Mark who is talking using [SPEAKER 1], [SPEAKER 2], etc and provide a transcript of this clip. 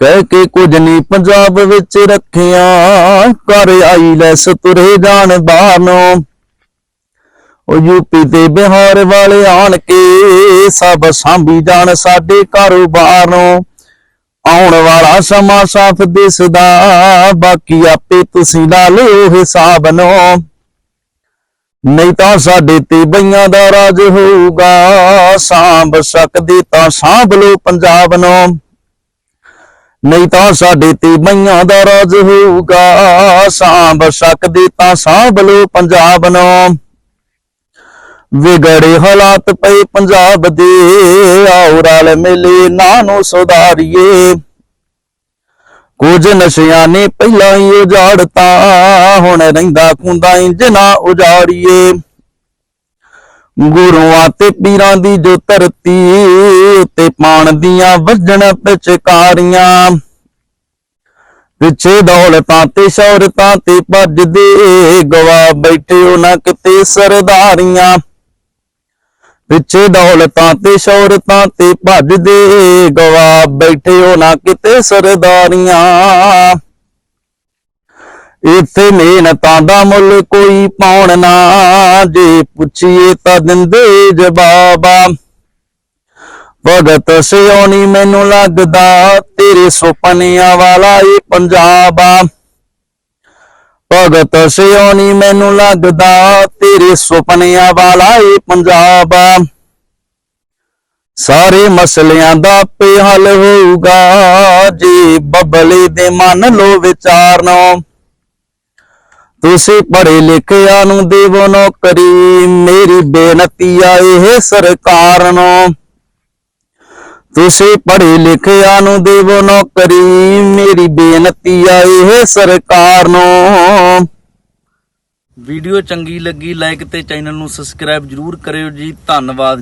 [SPEAKER 1] ਕਹਿ ਕੇ ਕੁਝ ਨਹੀਂ ਪੰਜਾਬ ਵਿੱਚ ਰੱਖਿਆ ਕਰ ਆਈ ਲੈਸ ਤੁਰੇ ਜਾਣ ਬਾਹਰ। ਉਹ ਯੂਪੀ ਤੇ ਬਿਹਾਰ ਵਾਲੇ ਆਣ ਕੇ ਸਭ ਸਾਂਭੀ ਜਾਣ ਸਾਡੇ ਕਾਰੋਬਾਰ ਆਉਣ ਵਾਲਾ ਸਮਾਂ ਸਾਫ਼ ਦਿਸਦਾ, ਬਾਕੀ ਆਪੇ ਤੁਸੀਂ ਲਾ ਲਓ ਹਿਸਾਬ ਨੂੰ। ਨਹੀਂ ਤਾਂ ਸਾਡੇ ਤੇ ਬਈਆਂ ਦਾ ਰਾਜ ਹੋਊਗਾ, ਸਾਂਭ ਸਕਦੇ ਤਾਂ ਸਾਂਭ ਲੋ ਪੰਜਾਬ ਨੂੰ। ਨਹੀਂ ਤਾਂ ਸਾਡੇ ਤੇ ਬਈਆਂ ਦਾ ਰਾਜ ਹੋਊਗਾ। ਸਾਂਭ ਸਕਦੇ ਤਾਂ ਸਾਂਭ ਲੋ ਪੰਜਾਬ ਨੂੰ। ਵਿਗੜੇ ਹਾਲਾਤ ਪਏ ਪੰਜਾਬ ਦੇ। ਆਓ ਰਲ ਮਿਲੇ ਨਾ ਨੂੰ ਸੁਧਾਰੀਏ। ਕੁਝ ਨਸ਼ਿਆਂ ਨੇ ਪਹਿਲਾਂ ਹੀ ਉਜਾੜਤਾ, ਹੁਣ ਰਹਿੰਦਾ ਕੁੰਦਾ ਇੰਜ ਨਾ ਉਜਾੜੀਏ। ਗੁਰੂਆਂ ਤੇ ਪੀਰਾਂ ਦੀ ਜੋ ਧਰਤੀ ਉੱਤੇ ਪਾਣ ਦੀਆਂ ਵੱਜਣ ਪਿਚਕਾਰੀਆਂ। ਪਿੱਛੇ ਦੌਲਤਾਂ ਤੇ ਸ਼ੌਹਰਤਾਂ ਤੇ ਭੱਜਦੇ ਗਵਾ ਬੈਠੇ ਨਾ ਕਿਤੇ ਸਰਦਾਰੀਆਂ। ਪਿੱਛੇ ਦੌਲਤਾਂ ਤੇ ਸ਼ੌਹਰਤਾਂ ਤੇ ਭੱਜਦੇ ਗਵਾ ਬੈਠੇ ਨਾ ਕਿਤੇ ਸਰਦਾਰੀਆਂ। ਇੱਥੇ ਮਿਹਨਤਾਂ ਦਾ ਮੁੱਲ ਕੋਈ ਪਾਉਣ ਨਾ, ਜੇ ਪੁੱਛੀਏ ਤਾਂ ਦਿੰਦੇ ਜਵਾਬਾ। ਭਗਤ ਸਿਉਣੀ ਮੈਨੂੰ ਲੱਗਦਾ ਤੇਰੇ ਸੁਪਨਿਆਂ ਵਾਲਾ ਏ ਪੰਜਾਬ। ਭਗਤ ਸਿਉਣੀ ਮੈਨੂੰ ਲੱਗਦਾ ਤੇਰੇ ਸੁਪਨਿਆਂ ਵਾਲਾ ਇਹ ਪੰਜਾਬ। ਸਾਰੇ ਮਸਲਿਆਂ ਦਾ ਪੇ ਹੱਲ ਹੋਊਗਾ, ਜੇ ਬਬਲੇ ਦੇ ਮੰਨ ਲੋ ਵਿਚਾਰ ਨੂੰ। ਤੁਸੀਂ ਪੜ੍ਹੇ ਲਿਖਿਆ ਨੂੰ ਦੇਵੋ ਨੌਕਰੀ ਮੇਰੀ ਬੇਨਤੀ ਆ ਇਹ ਸਰਕਾਰ ਨੂੰ। ਤੁਸੀਂ ਪੜ੍ਹੇ ਲਿਖਿਆ ਨੂੰ ਦੇਵੋ ਨੌਕਰੀ ਮੇਰੀ ਬੇਨਤੀ ਆ ਇਹ ਸਰਕਾਰ ਨੂੰ।
[SPEAKER 2] ਵੀਡੀਓ ਚੰਗੀ ਲੱਗੀ ਲਾਈਕ ਤੇ ਚੈਨਲ ਨੂੰ ਸਬਸਕ੍ਰਾਈਬ ਜਰੂਰ ਕਰਿਓ ਜੀ। ਧੰਨਵਾਦ